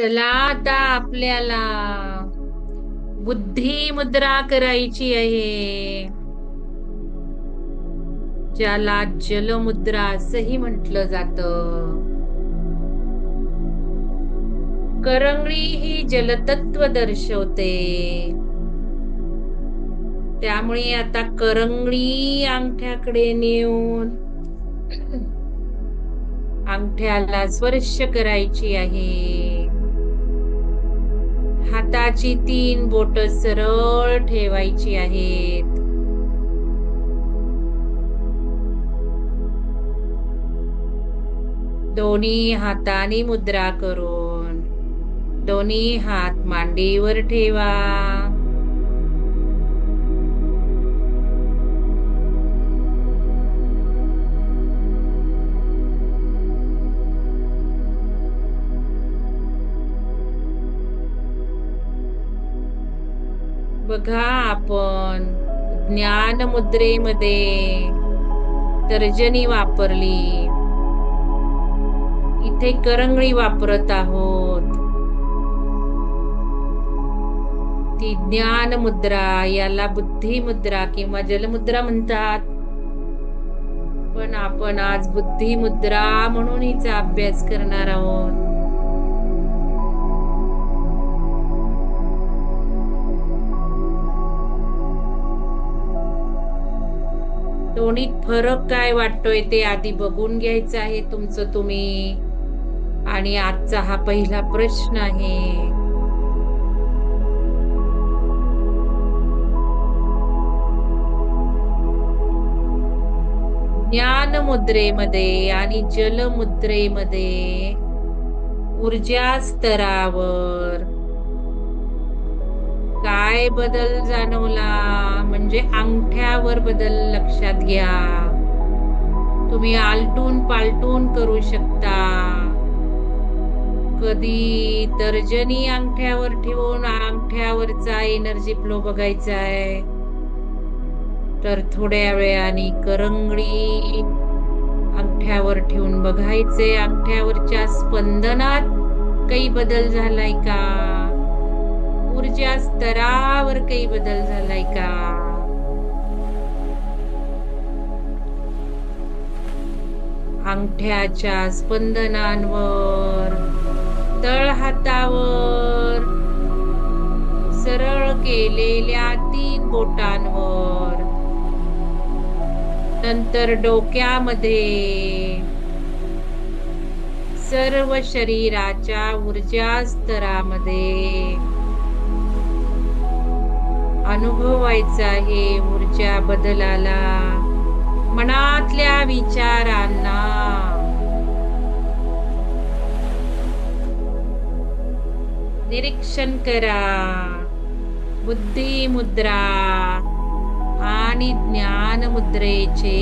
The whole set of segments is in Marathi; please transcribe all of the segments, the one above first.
चला आता आपल्याला बुद्धी मुद्रा करायची आहे. ज्याला जलमुद्रा असंही म्हटलं जात. करंगळी ही जलतत्व दर्शवते. त्यामुळे आता करंगळी अंगठ्याकडे नेऊन अंगठ्याला स्पर्श करायची आहे. हाताची तीन बोट सरळ ठेवायची आहेत. दोन्ही हाताने मुद्रा करून दोन्ही हात मांडीवर ठेवा. बघा आपण ज्ञान मुद्रेमध्ये तर्जनी वापरली. इथे करंगळी वापरत आहोत. ती ज्ञान मुद्रा याला बुद्धी मुद्रा किंवा जलमुद्रा म्हणतात. पण आपण आज बुद्धी मुद्रा म्हणून हिचा अभ्यास करणार आहोत. दोन्हीत फरक काय वाटतोय ते आधी बघून घ्यायचं आहे तुमचं तुम्ही. आणि आजचा हा पहिला प्रश्न आहे. ज्ञान मुद्रेमध्ये आणि जलमुद्रेमध्ये ऊर्जा स्तरावर काय बदल जाणवला म्हणजे अंगठ्यावर बदल लक्षात घ्या. तुम्ही आलटून पालटून करू शकता. कधी तर्जनी अंगठ्यावर ठेवून अंगठ्यावरचा एनर्जी फ्लो बघायचा आहे तर थोड्या वेळाने करंगळी अंगठ्यावर ठेवून बघायचे. अंगठ्यावरच्या स्पंदनात काही बदल झालाय का? ऊर्जा स्तरावर काही बदल झालाय का? अंगठ्याच्या स्पंदनांवर तळहातावर सरळ केलेल्या तीन बोटांवर नंतर डोक्यामध्ये सर्व शरीराच्या ऊर्जा स्तरामध्ये अनुभवायचं आहे ऊर्जा बदलाला. मनातल्या विचारांना. निरीक्षण करा. बुद्धी मुद्रा आणि ज्ञान मुद्रेचे.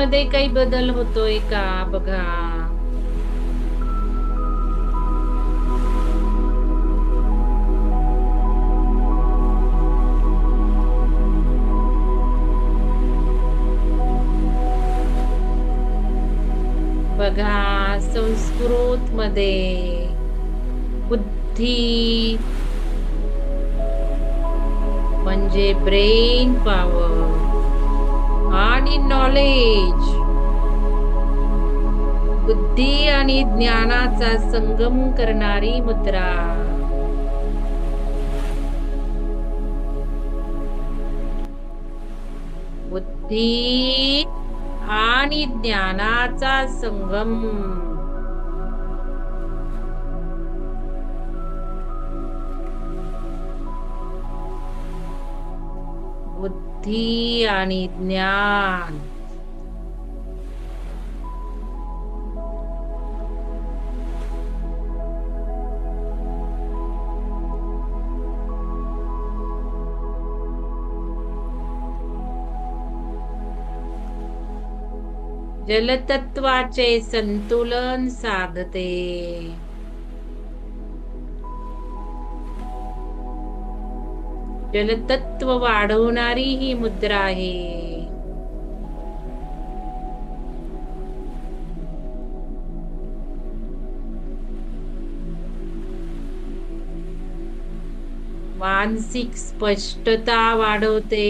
मध्ये काही बदल होतोय का? बघा. बघा संस्कृत मध्ये बुद्धी म्हणजे ब्रेन पॉवर. आणि नॉलेज बुद्धी आणि ज्ञानाचा संगम करणारी मुद्रा. बुद्धी आणि ज्ञानाचा संगम. बुद्धी आणि ज्ञान. जलतत्वाचे संतुलन साधते. जलतत्व वाढवणारी ही मुद्रा आहे. मानसिक स्पष्टता वाढवते.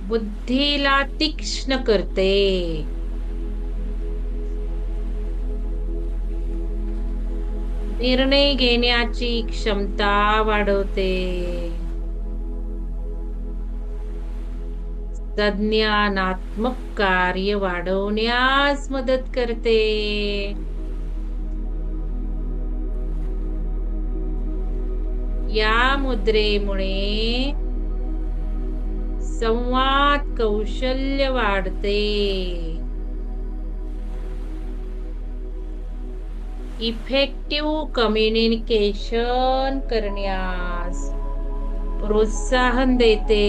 बुद्धीला तीक्ष्ण करते. निर्णय घेण्याची क्षमता वाढवते. संज्ञानात्मक कार्य वाढवण्यास मदत करते. या मुद्रेमुळे संवाद कौशल्य वाढते. इफेक्टिव्ह कम्युनिकेशन करण्यास प्रोत्साहन देते.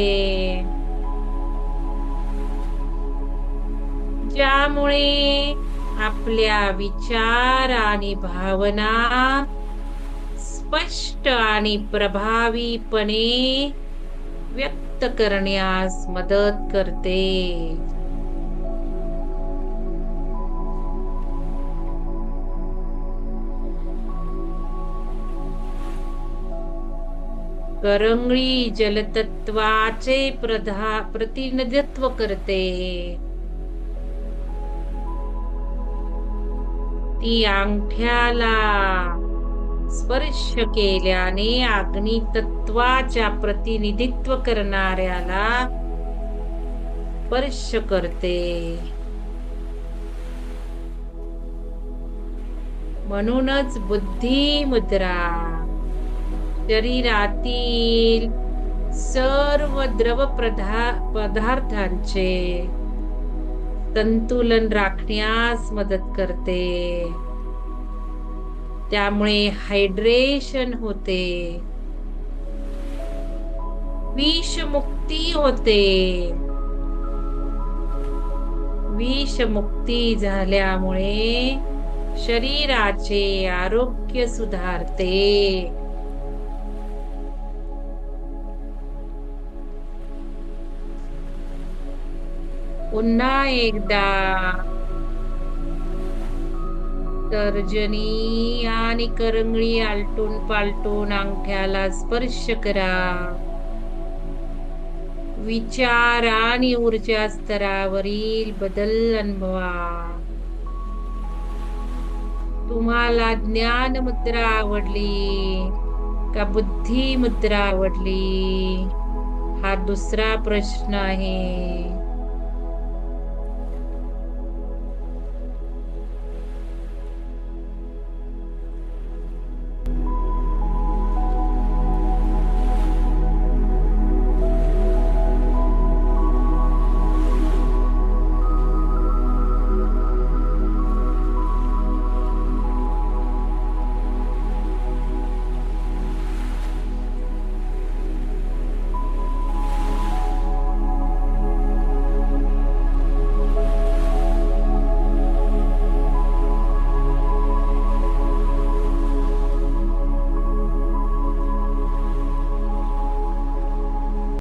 ज्यामुळे आपल्या विचार आणि भावना स्पष्ट आणि प्रभावीपणे व्यक्त करण्यास मदत करते. करंगळी जलतत्वाचे प्रधा प्रतिनिधित्व करते. ती अंगठ्याला स्पर्श केल्याने अग्नी तत्वाच्या प्रतिनिधित्व करणाऱ्याला स्पर्श करते. म्हणूनच बुद्धी मुद्रा शरीरातील सर्व द्रव पदार्थांचे संतुलन राखण्यास मदत करते. त्यामुळे हायड्रेशन होते. विषमुक्ती होते. विषमुक्ती झाल्यामुळे शरीराचे आरोग्य सुधारते. पुन्हा एकदा. तर्जनी आणि करंगळी आलटून पालटून अंगठ्याला स्पर्श करा. विचार आणि ऊर्जा स्तरावरील बदल अनुभवा. तुम्हाला ज्ञान मुद्रा आवडली का बुद्धी मुद्रा आवडली? हा दुसरा प्रश्न आहे.